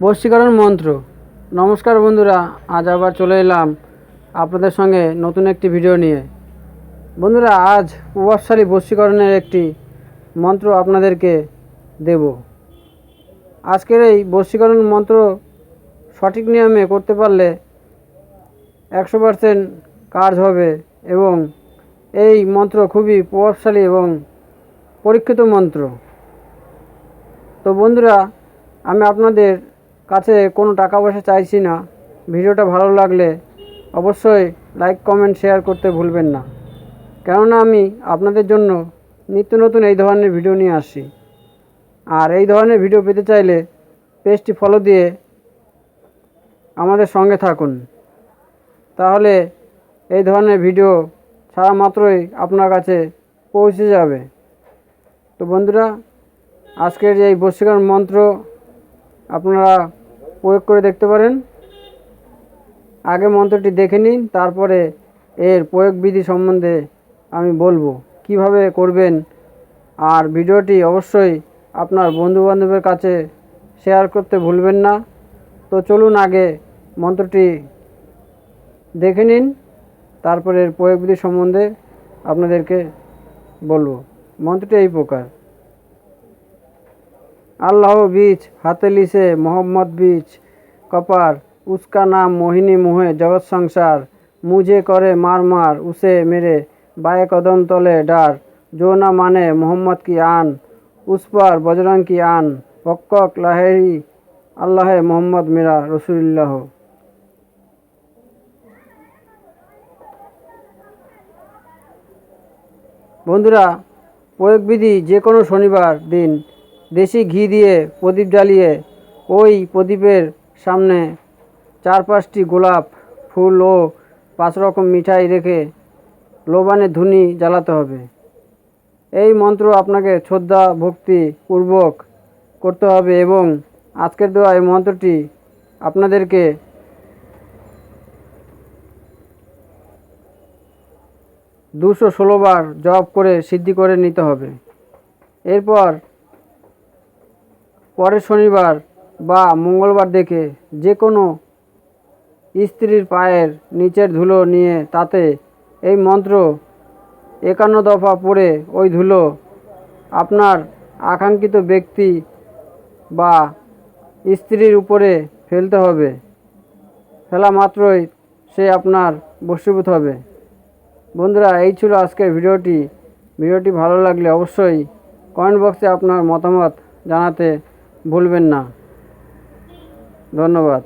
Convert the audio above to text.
বশীকরণ মন্ত্র। নমস্কার বন্ধুরা, আজ আবার চলে এলাম আপনাদের সঙ্গে নতুন একটি ভিডিও নিয়ে। বন্ধুরা, আজ প্রভাবশালী বশীকরণের একটি মন্ত্র আপনাদেরকে দেব। আজকের এই বশীকরণ মন্ত্র সঠিক নিয়মে করতে পারলে একশো পারসেন্ট কাজ হবে এবং এই মন্ত্র খুবই প্রভাবশালী এবং পরীক্ষিত মন্ত্র। তো বন্ধুরা, আমি আপনাদের কাছে কোনো টাকা পয়সা চাইছি না। ভিডিওটা ভালো লাগলে অবশ্যই লাইক, কমেন্ট, শেয়ার করতে ভুলবেন না। কেননা আমি আপনাদের জন্য নিত্য নতুন এই ধরনের ভিডিও নিয়ে আসি আর এই ধরনের ভিডিও পেতে চাইলে পেজটি ফলো দিয়ে আমাদের সঙ্গে থাকুন। তাহলে এই ধরনের ভিডিও ছাড়া মাত্রই আপনার কাছে পৌঁছে যাবে। তো বন্ধুরা, আজকের এই বশীকরণ মন্ত্র আপনারা প্রয়োগ করে দেখতে পারেন। আগে মন্ত্রটি দেখে নিন, তারপরে এর প্রয়োগ বিধি সম্বন্ধে আমি বলব। কীভাবে করবেন? আর ভিডিওটি অবশ্যই আপনার বন্ধুবান্ধবের কাছে শেয়ার করতে ভুলবেন না। তো চলুন আগে মন্ত্রটি দেখে নিন, তারপরে এর প্রয়োগ বিধি সম্বন্ধে আপনাদেরকে বলব। মন্ত্রটি এই প্রকার। আল্লাহ বীজ, হাতে লিছে মোহাম্মদ বীজ, কপার, উস্কা নাম মোহিনী মুহে জগৎ সংসার মুজে করে মার মার, উসে মেরে, বায়ে কদম তলে ডার, জো না মানে মোহাম্মদ কি আন, উসপার বজরং কি আন বক্কক লাহেরি আল্লাহে মোহাম্মদ মেরা রসুলিল্লাহ। বন্ধুরা, প্রয়োগবিধি যে কোনো শনিবার দিন দেশি ঘি দিয়ে প্রদীপ জ্বালিয়ে ওই প্রদীপের সামনে চার পাঁচটি গোলাপ, ফুল ও পাঁচ রকম মিঠাই রেখে লোবানে ধুনি জ্বালাতে হবে। এই মন্ত্র আপনাকে শ্রদ্ধা, ভক্তি পূর্বক করতে হবে এবং আজকের দেওয়া এই মন্ত্রটি আপনাদেরকে দুশো ষোলোবার জপ করে সিদ্ধি করে নিতে হবে। এরপর পরের শনিবার বা মঙ্গলবার দেখে যে কোনো স্ত্রীর পায়ের নিচের ধুলো নিয়ে তাতে এই মন্ত্র একান্ন দফা পড়ে ওই ধুলো আপনার আকাঙ্ক্ষিত ব্যক্তি বা স্ত্রীর উপরে ফেলতে হবে। ফেলা মাত্রই সে আপনার বশীভূত হবে। বন্ধুরা, এই ছিল আজকের ভিডিওটি। ভিডিওটি ভালো লাগলে অবশ্যই কমেন্ট বক্সে আপনার মতামত জানাতে ভুলবেন না। ধন্যবাদ।